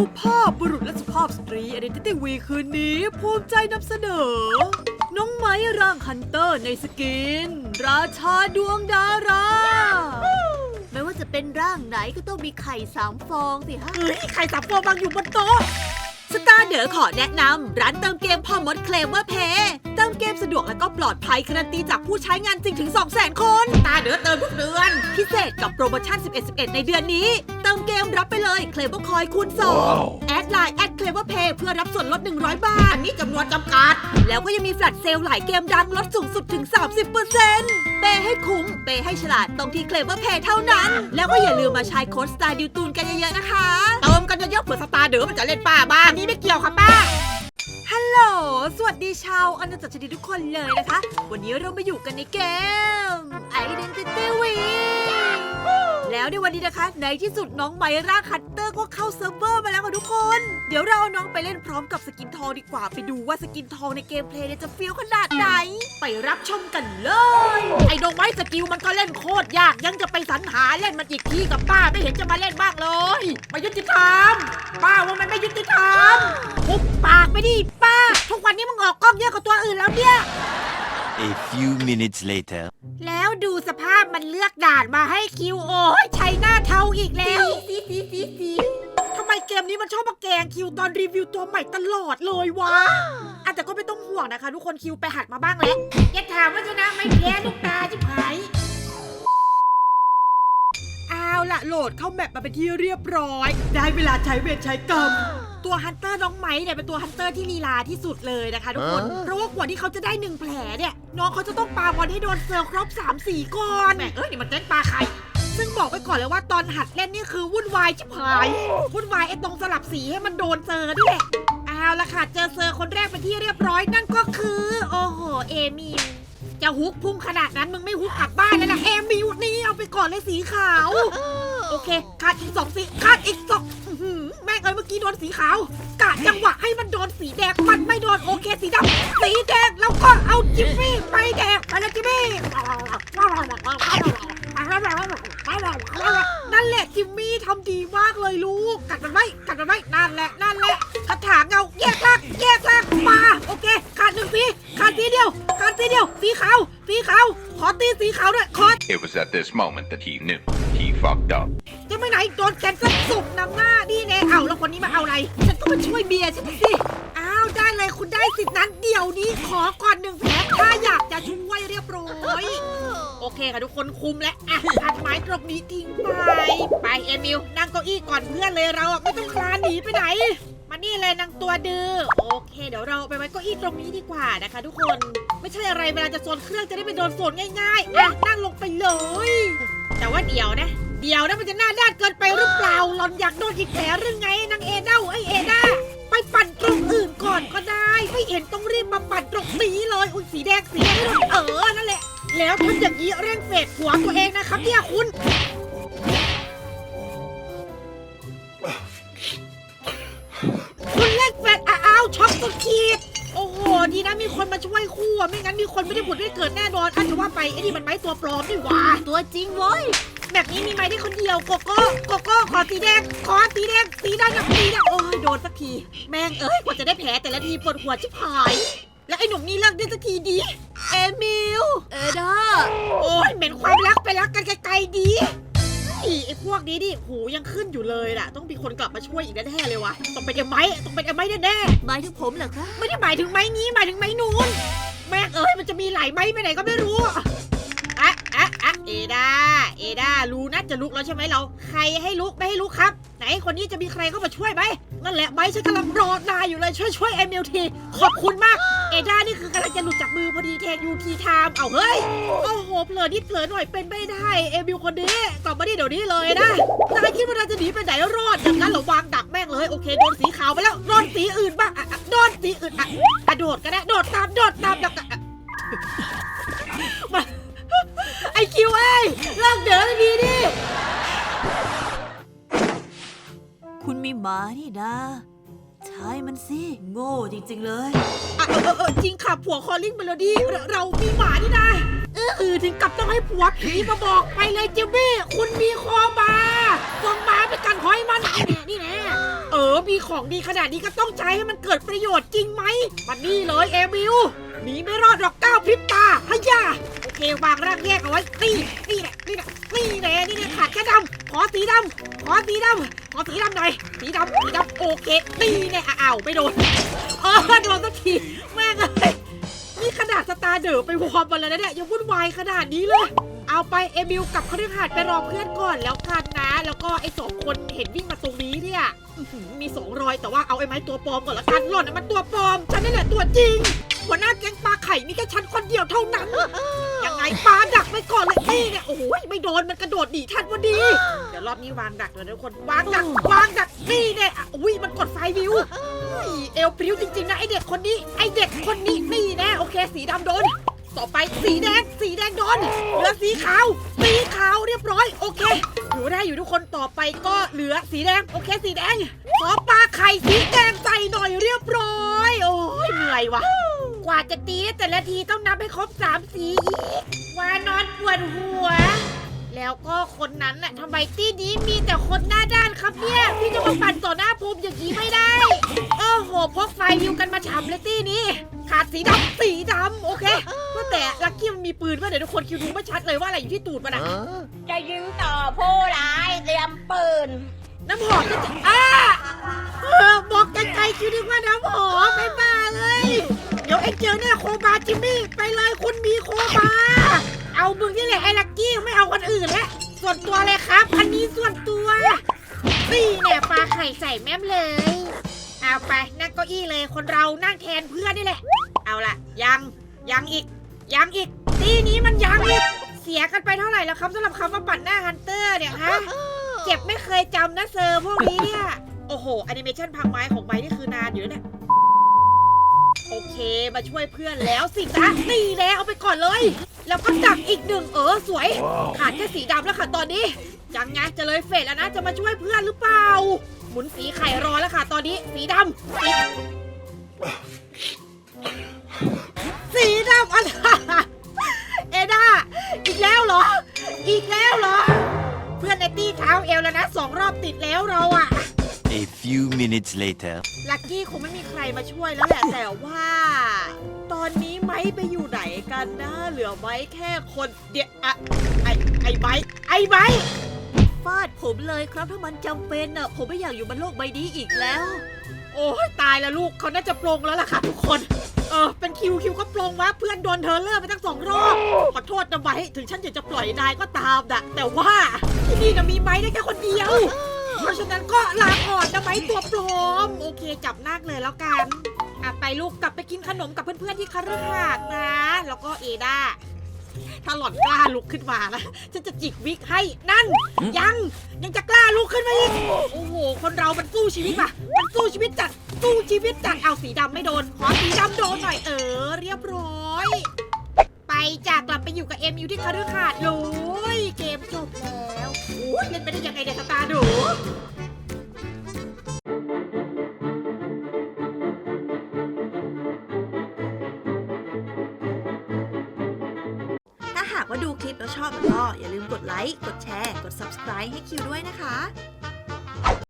สุภาพบุรุษและสุภาพสตรีอ d น n ิ t y วีคืนนี้ ภูมิใจนำเสนอ น้องไม้ร่างฮันเตอร์ในสกิน ราชาดวงดารา ไม่ว่าจะเป็นร่างไหนก็ต้องมีไข่สามฟองสิฮะเฮ้ยไข่สับฟองวางอยู่บนโต๊ะ สตาร์เดอขอแนะนำร้านเติมเกมพ่อมดเคลมว่าเพย์เติม เกมสะดวกและก็ปลอดภัยการันตีจากผู้ใช้งานจริงถึง 200,000 คน ตาเดอเติมทุกเดือน พิเศษกับโปรโมชั่น 11-11 ในเดือนนี้ เติมเกมรับไปเลยเคลมว่าคอยคูณ2แอดไลน์แอดเคลมว่าเพย์เพื่อรับส่วนลด 100 บาท อันนี้จำนวนจำกัด แล้วก็ยังมีแฟลชเซลล์หลายเกมดังลดสูงสุดถึง 30%เปย์ให้คุ้มเปย์ให้ฉลาดตรงที่เคลมว่าเพย์เท่านั้น แล้วก็อย่าลืมมาใช้โค้ดสตาร์ดิวตูนกันเยอะๆนะคะ เติมกันเยอะๆเผื่อสตาร์เดอมันจะเล่นป้าบ้างนี่ไม่เกี่ยวค่ะป้าฮัล โหล สวัสดีชาวอาณาจักรชนิดทุกคนเลยนะคะ วันนี้เรามาอยู่กันในเกม Identity w e แล้วในวันนี้นะคะ ในที่สุดน้องไมร่าคัตเตอร์ก็เข้าเซิร์ฟเวอร์มาแล้วค่ะทุกคน เดี๋ยวเราเอาน้องไปเล่นพร้อมกับสกินทองดีกว่าไปดูว่าสกินทองในเกมเพลย์เนี่ยจะเฟี้ยวขนาดไหน ไปรับชมกันเลย ไอ้น้องไม้สกิลมันก็เล่นโคตรยากยังจะไปสรรหาเล่นมันอีกทีกับป้าไม่เห็นจะมาเล่นบ้างเลยไม่ยุติธรรมป้าว่ามันไม่ยุติธรรมหุบปากไปดิป้า ทุกวันนี้มึงออกกล้องเยอะกว่าตัวอื่นแล้วเนี่ย A few minutes later. แล้วดูสภาพมันเลือกด่านมาให้คิวโอ้ยใช้หน้าเทาอีกแล้วสีสีสีสีทำไมเกมนี้มันชอบมาแกล้งคิวตอนรีวิวตัวใหม่ตลอดเลยวะอะแต่ก็ไม่ต้องห่วงนะคะ ทุกคนคิวไปหัดมาบ้างแล้วอย่าถามว่าชนะไม่แพ้ลูกตาจิ๋หายเอาละโหลดเข้าแมปมาเป็นที่เรียบร้อย ได้เวลาใช้เวทใช้กรรมตัวฮันเตอร์น้องไม้เนี่ยเป็นตัวฮันเตอร์ที่ลีลาที่สุดเลยนะคะทุกคนเพราะว่ากว่าที่เขาจะได้หนึ่งแผลเนี่ย น้องเขาจะต้องปาบอลให้โดนเซลล์ครบ3 4ก่อนแหมเอ้ยนี่มันเต้นปลาไข่ ซึ่งบอกไว้ก่อนเลยว่าตอนหัดเล่นนี่คือวุ่นวายชิบหาย วุ่นวายไอ้ตรงสลับสีให้มันโดนเซอร์นี่แหละเอาละค่ะเจอเซอร์คนแรกเป็นที่เรียบร้อยนั่นก็คือ โอ้โหเอมิลจะฮุกพุ่งขนาดนั้นมึงไม่ฮุกกลับบ้านเลยนะเอมิลนี่เอาไปก่อนเลยสีขาว โอเคขาดอีกสองสีขาดอีกสองอื้อหือแม่งเอ้ยเมื่อกี้โดนสีขาวกะจังหวะให้มันโดนสีแดงมันไม่โดนโอเคสีดำสีแดงแล้วก็เอาจิมมี่ไปแดงไปเลยจิมมี่นั่นแหละจิมมี่ทำดีมากเลยลูกกัดมันไว้กัดมันไว้นั่นแหละนั่นแหละกระถางเงาแยกลางแยกลางมาโอเคขาดหนึ่งสีขาดสีเดียวขาดสีเดียวสีขาวสีขาวขอตีสีขาวด้วยขอ It was at this moment that he knew fucked up. จะไปไหนโดนแกนสักสุกนำหน้านี่แน่เอาแล้วคนนี้มาเอาอะไร ฉันก็มาช่วยเบียร์ฉันสิอ้าวได้เลยคุณได้สิทธินั้นเดี๋ยวนี้ขอก่อนหนึ่งแผลถ้าอยากจะช่วยเรียบร้อยโอเคค่ะทุกคนคุมแล้วอะตัดไม้ตรงนี้ทิ้งไปไปเอมิลนั่งเก้าอี้ก่อนเพื่อนเลยเราอะไม่ต้องคลานหนีไปไหน มานี่เลยนางตัวดื้อโอเค เดี๋ยวเราไปไว้เก้าอี้ตรงนี้ดีกว่านะคะ ทุกคน ไม่ใช่อะไรเวลาจะโซนเครื่องจะได้ไปโดนโซนง่ายๆอะนั่งลงไปเลย แต่ว่าเดี๋ยวนะ เดี๋ยวนะมันจะหน้าด้านเกินไปหรือเปล่าหลอนอยากโดนอีกแผลหรือไงนางเอเด้าไอเอด้าไปปั่นตรงอื่นก่อนก็ได้ ไม่เห็นต้องรีบมาปั่นตรงนี้เลยอุ้ยสีแดงสีแดงให้โดนเออนั่นแหละ แล้วทำอย่างนี้เร่งเฟดหัวตัวเองนะครับเนี่ยคุณคุณเล่นแฟดอ้าวช็อกสุดขีดโอ้โหดีนะมีคนมาช่วยคู่อะไม่งั้นมีคนไม่ได้ผุดไม่ได้เกิดแน่นอนอันจะว่าไปไอ้นี่มันไม้ตัวปลอมนี่หว่าตัวจริงเว้ย แบบนี้มีไม้ได้คนเดียวโกโก้โกโก้ขอสีแดงขอสีแดงสีแดงกับสีแดงโอ้ยโดนสักที แม่งเอ้ยกว่าจะได้แผลแต่ละทีปวดหัวชิบหาย แล้วไอ้หนุ่มนี่เลิกได้สักทีดีเอมิลเอด้าโอ้ยเหม็นความรักไปรักกันไกลๆดีอีไอ้พวกนี้ดิหูยังขึ้นอยู่เลยล่ะ ต้องมีคนกลับมาช่วยอีกแน่ๆเลยวะต้องเป็นไอ้ไม้ต้องเป็นไอ้ไม้แน่ๆหมายถึงผมเหรอคะไม่ได้หมายถึงไม้นี้หมายถึงไม้นูนแม่งเอ้ยมันจะมีหลายไม้ไปไหนก็ไม่รู้อะอะอะ เอดาเอดารู้นะจะลุกแล้วใช่ไหมเรา ใครให้ลุกไม่ให้ลุกครับ ไหนคนนี้จะมีใครเข้ามาช่วยไหมนั่นแหละไม้ฉันกำลังรอนายอยู่เลยช่วยช่วยเอมิลทีขอบคุณมาก เอดานี่คือกำลังจะหลุดจากมือพอดีแทนยูทีไทม์เอาเฮ้ยโอ้โหเผลอนิดเผลอหน่อยเป็นไม่ได้เอมิลคนนี้กลับมาดิเดี๋ยวนี้เลยนะนายคิดว่านายจะหนีไปไหนรอดอย่างนั้นเหรอวางดักแม่งเลยโอเคโดนสีขาวไปแล้วโดนสีอื่นบ้างอะอะโดนสีอื่นอะอะโดดก็ได้โดดตามโดดตามดักอะอะมา คิวเอ้ยเลิกเดินสักทีดิคุณมีหมานี่นะ ใช่มันสิ โง่จริง ๆ เลย อะเออเออเออจริงค่ะผัวคอลลิ่งเมโลดี้เราเรามีหมานี่นะเออเออถึงกับต้องให้ผัวผีมาบอกไปเลยจิมมี่คุณมีคอมาส่งหมาไปกันหอยมันนี่แน่นี่แน่เออมีของดีขนาดนี้ก็ต้องใช้ให้มันเกิดประโยชน์จริงไหมมันนี่เลยเอมิล หนีไม่รอดหรอกก้าวพริบตาฮะยาโอเควางร่างแยกเอาไว้นี่นี่แหละนี่แหละนี่แหละนี่แหละขาดแค่ดำขอสีดำขอสีดำขอสีดำหน่อยสีดำสีดำโอเคนี่แหละอ้าวไม่โดนเออโดนสักทีแม่งเลยนี่ขนาดสตาร์เดอร์ไปวอร์มมาแล้วนะเนี่ยยังวุ่นวายขนาดนี้เลย เอาไปเอมิลกับคฤหาสน์ไปรอเพื่อนก่อนแล้วกันนะ แล้วก็ไอ้สองคนเห็นวิ่งมาตรงนี้เนี่ยอื้อหือมีสองรอยแต่ว่าเอาไอ้ไม้ตัวปลอมก่อนละกันหล่อนน่ะมันตัวปลอม ฉันนี่แหละตัวจริง หัวหน้าแก๊งปลาไข่มีแค่ฉันคนเดียวเท่านั้น ยังไงปลาดักไปก่อนเลยนี่เนี่ยโอ้ยไม่โดนมันกระโดดหนีทันพอดี เดี๋ยวรอบนี้วางดักเลยทุกคนวางดักวางดักนี่เนี่ยอะอุ้ยมันกดไฟวิวอุ้ยเอวพริ้วจริงๆนะไอเด็กคนนี้ไอเด็กคนนี้นี่แน่โอเค สีดำโดน ต่อไปสีแดง สีแดงโดนเหลือสีขาว สีขาวเรียบร้อย โอเคถือว่ได้อยู่ทุกคนต่อไปก็เหลือสีแดง โอเค สีแดงขอปลาไข่สีแดงใส่หน่อยเรียบร้อย โอ้ยเหนื่อยวะกว่าจะตีได้แต่ละทีต้องนับให้ครบสามสีอีกวานอนปวดหัว แล้วก็คนนั้นน่ะทำไมตี้นี้มีแต่คนหน้าด้านครับเนี่ย พี่จะมาปั่นต่อหน้าภูมิอย่างนี้ไม่ได้ โอ้โห พกไฟวิวกันมาฉ่ำเลยตี้นี้ ขาดสีดำสีดำโอเคว่าแต่ลักกี้มันมีปืนป่ะเดี๋ยวทุกคนคิวดูไม่ชัดเลยว่าอะไรอยู่ที่ตูดมันอะจะยิงต่อผู้ร้ายเตรียมปืน น้ำหอมจะอ้าเออบอกไกลๆคิวนึกว่าน้ำหอมไม่บ้าเลย เดี๋ยวไอ้เจอเนี่ยโคบาจิมมี่ไปเลยคุณมีโคบา เอามึงนี่แหละไอ้ลักกี้ไม่เอาคนอื่นแล้วส่วนตัวเลยครับ อันนี้ส่วนตัวนี่เนี่ยปลาไข่ใส่แม่มเลยเอาไปนั่งเก้าอี้เลยคนเรานั่งแทนเพื่อนนี่แหละ เอาละยังยังอีก ยังอีกตีนี้มันยังอีกเสียกันไปเท่าไหร่แล้วครับสำหรับคำว่าปัดหน้าฮันเตอร์เนี่ยฮะเจ็บไม่เคยจำนะเซอร์พวกนี้เนี่ยโอ้โหแอนิเมชันพังไม้ของไม้นี่คือนานอยู่เนี่ย โอเคมาช่วยเพื่อนแล้วสินะนี่แล้วเอาไปก่อนเลย แล้วก็ดักอีกหนึ่งเออสวย ขาดแค่สีดำแล้วค่ะตอนนี้ยังไงจะเลยเฟดแล้วนะจะมาช่วยเพื่อนหรือเปล่า หมุนสีไข่รอแล้วค่ะ ตอนนี้สีดำสีสีดำอะไรเอด้าอีกแล้วเหรอ อีกแล้วเหรอ เพื่อนในตี้เท้าเอวแล้วนะสองรอบติดแล้วเราอะ A few minutes later. ลักกี้คงไม่มีใครมาช่วยแล้วแหละ แต่ว่า ตอนนี้ไม้ไปอยู่ไหนกันนะ เหลือไม้แค่คนเดียวอะไอไอไม้ไอไม้ฟาดผมเลยครับถ้ามันจำเป็นอะ ผมไม่อยากอยู่บนโลกใบนี้อีกแล้ว โอ้ยตายแล้วลูกเขาน่าจะปลงแล้วล่ะค่ะทุกคน เออเป็นคิวคิวก็ปลงวะเพื่อนโดนเธอเลิกไปตั้งสองรอบ ขอโทษนะไว้ถึงฉันอยากจะปล่อยนายก็ตามนะแต่ว่าที่นี่นะมีไม้ได้แค่คนเดียว เพราะฉะนั้นก็ลาออกนะไม้ตัวปลอม โอเคจับนาคเลยแล้วกันอะไปลูกกลับไปกินขนมกับเพื่อนๆที่คฤหาสน์นะ แล้วก็เอด้าถ้าหล่อนกล้าลุกขึ้นมานะฉันจะจิกวิกให้นั่น ยังยังจะกล้าลุกขึ้นมาอีกโอ้โห คนเรามันสู้ชีวิตป่ะมันสู้ชีวิตจัดสู้ชีวิตจัดเอาสีดำไม่โดน ขอสีดำโดนหน่อยเออ เรียบร้อย ไปจากกลับไปอยู่กับเอ็มอยู่ที่คฤหาสน์เลยเกมจบแล้วโอ้ ยเล่นไปได้ยังไงเนี่ยสตาร์ดูถ้าหากว่าดูคลิปแล้วชอบก็อย่าลืมกดไลค์ กดแชร์ กด subscribe ให้คิวด้วยนะคะ